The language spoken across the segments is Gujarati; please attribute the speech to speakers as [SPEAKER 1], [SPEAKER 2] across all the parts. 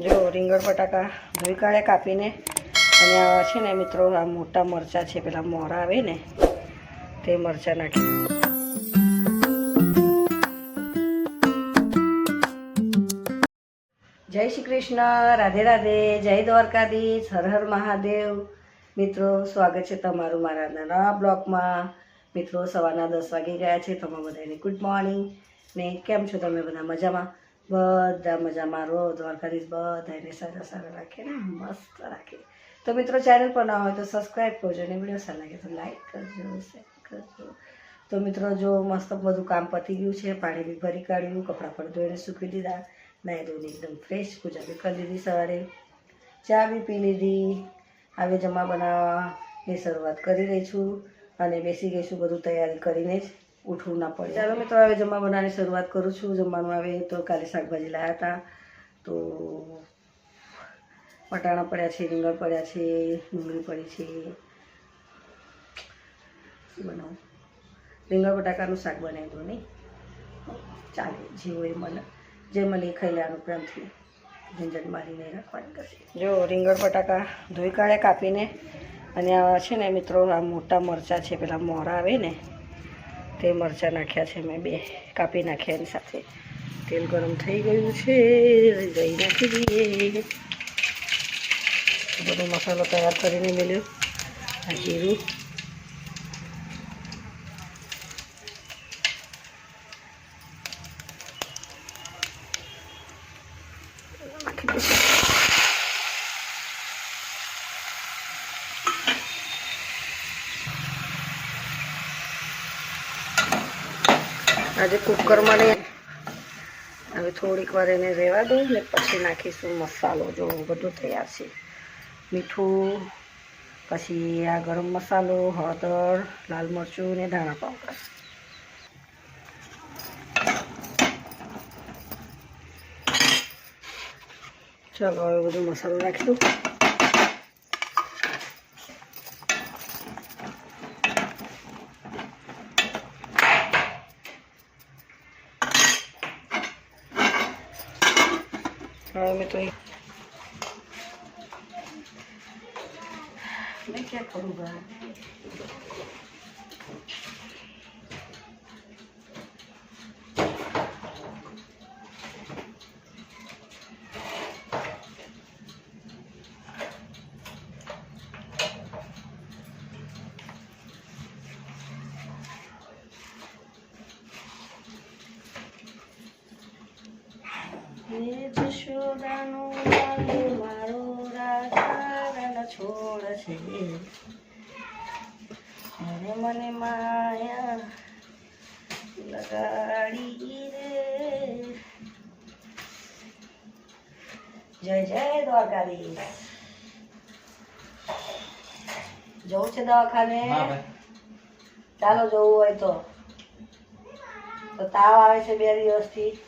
[SPEAKER 1] જો રીંગણ બટાકા ધોઈ કાઢે કાપીને. અને આ છે ને મિત્રો, આ મોટા મરચાં છે, પેલા મોરા આવે ને, તે મરચાં નાખી. જય શ્રી કૃષ્ણ, રાધે રાધે, જય દ્વારકાધીશ, હર હર મહાદેવ. મિત્રો, સ્વાગત છે તમારું મારા નાના બ્લોગમાં. મિત્રો, સવારના દસ વાગી ગયા છે તમે બધાને ગુડ મોર્નિંગ ને કેમ છો તમે બધા મજામાં? બધા મજામાં રહો, દ્વારકાધીશ બધાને સારા સારા રાખે ને, મસ્ત રાખે. તો મિત્રો ચેનલ પર ના હોય તો સબસ્ક્રાઈબ કરજો અને વીડિયો સારા લાગે તો લાઈક કરજો શેર કરજો. તો મિત્રો, જો મસ્ત બધું કામ પતી ગયું છે, પાણી બી ભરી કાઢ્યું, કપડાં પણ ધોઈને સૂકી દીધા નાહી ધોઈને એકદમ ફ્રેશ પૂજા બી કરી લીધી સવારે. ચા બી પી લીધી. હવે જમા બનાવવાની શરૂઆત કરી રહી છું અને બેસી ગઈ છું, બધું તૈયારી કરીને જ. ઉઠવું ના પડે. ચાલો મિત્રો, હવે જમવા બનાવવાની શરૂઆત કરું છું. જમવાનું આવે તો કાલે શાકભાજી લાવ્યા હતા. તો વટાણા પડ્યા છે, રીંગણ પડ્યા છે, ડુંગળી પડી છે. શું બનાવું? રીંગણ બટાકાનું શાક બનાવી દો નહીં? ચાલે, જે હોય મને, જે મને ખાઈ લેવાનું પ્રેમથી. ઝંઝટ મારીને રાખવાની કરશે. જો, રીંગણ બટાકા ધોઈ કાઢે કાપીને. અને આ છે ને મિત્રો, આ મોટા મરચાં છે, પેલા મોરા આવે ને તે મરચાં નાખ્યા છે મેં બે. કાપી નાખ્યા એની સાથે. તેલ ગરમ થઈ ગયું છે. દહીં નાખી દઈએ. બધો મસાલો તૈયાર કરીને મેળ્યો આ જીરું. નાખી દઈશું આજે કુકરમાં ને હવે થોડીક વાર એને રહેવા દઉં ને પછી નાખીશું મસાલો. જો બધું તૈયાર છે. મીઠું, પછી આ ગરમ મસાલો, હળદર, લાલ મરચું ને ધાણા પાવડર. ચાલો, હવે બધું મસાલો નાખી દઉં. Ah, eu tô rindo. Como é que é corumbá? Medo. છોડ છે. અરે મને માયા લગાડી રે. જય જય દ્વારકાધીશ. જવું છે દવાખાને? ચાલો જવું હોય તો. તો તાવ આવે છે બે દિવસથી.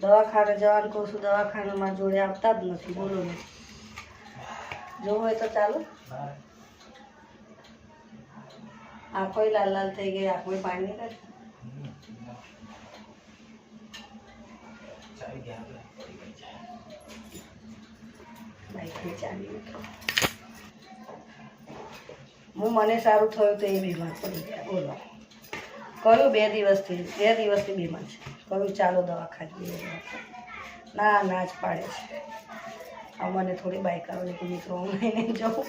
[SPEAKER 1] દવાખાને જવાનું કહું છું દવાખાનામાં જોડે આવતા જ નથી. બોલો ને. જવું હોય તો ચાલો. આંખોય લાલ લાલ થઈ ગઈ આંખમાં પાણી નીકળે ચાવી. હું મને સારું થયું તો એ બીમાર પડી ગયા. બોલો. કયું બે દિવસથી બે દિવસથી બીમાર છે? કયું ચાલો દવા ખાધી ના ના જ પાડે છે. મને થોડી બાઈક આવે કે મિત્રો હું લઈને જાઉં.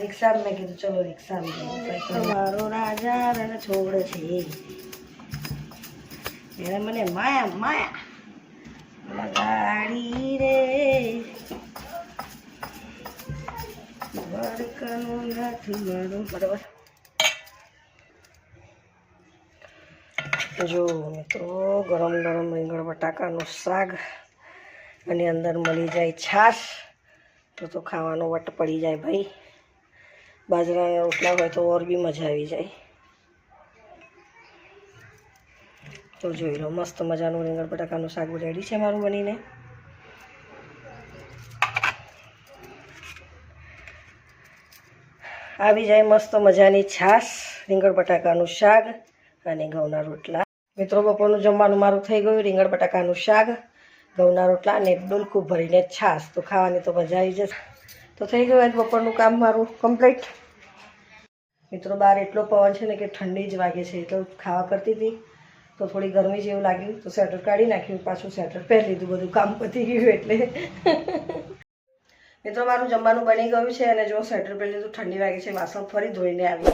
[SPEAKER 1] રિક્ષામાં મેં કીધું, ચલો રિક્ષામાં મારો રાજા અને છોડ છે એને મને માયા માયા લગાડી રે. વડકનું નથી મારું. બરાબર. જો મિત્રો, ગરમ ગરમ રીંગણ બટાકાનું શાક અને અંદર મળી જાય છાશ. તો તો ખાવાનો વટ પડી જાય ભાઈ. બાજરાના રોટલા હોય તો ઓર બી મજા આવી જાય. તો જોઈ લો, મસ્ત મજાનું રીંગણ બટાકાનું શાક રેડી છે મારું બનીને. આવી જાય મસ્ત મજાની છાશ, રીંગણ બટાકાનું શાક અને ઘઉંના રોટલા. મિત્રો, બપોરનું જમવાનું મારું થઈ ગયું, રીંગણ બટાકાનું શાક. ઘઉંના રોટલા અને ડોલકું ભરીને છાશ. તો ખાવાની તો મજા આવી જશે. તો થઈ ગયું આજ બપોરનું કામ મારું કમ્પ્લીટ. મિત્રો, બહાર એટલો પવન છે ને કે ઠંડી જ વાગે છે. એટલે ખાવા કરતી હતી. તો થોડી ગરમી જેવું લાગ્યું. તો સ્વેટર કાઢી નાખ્યું. પાછું સ્વેટર પહેરી લીધું. બધું કામ પતી ગયું એટલે. મિત્રો, મારું જમવાનું બની ગયું છે અને જો સ્વેટર પહેરી લીધું, ઠંડી વાગે છે, વાસણ ફરી ધોઈને આવી.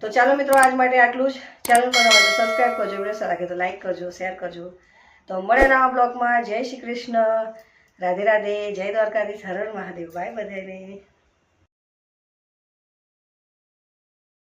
[SPEAKER 1] તો ચાલો મિત્રો, આજ માટે આટલું જ. ચેનલ પર સબસ્ક્રાઈબ કરજો. વીડિયો સારા કે લાઈક કરજો શેર કરજો. તો મળે નવા બ્લોગમાં. જય શ્રી કૃષ્ણ. રાધે રાધે. જય દ્વારકાધીશ. સરળ મહાદેવ. બાય બધાને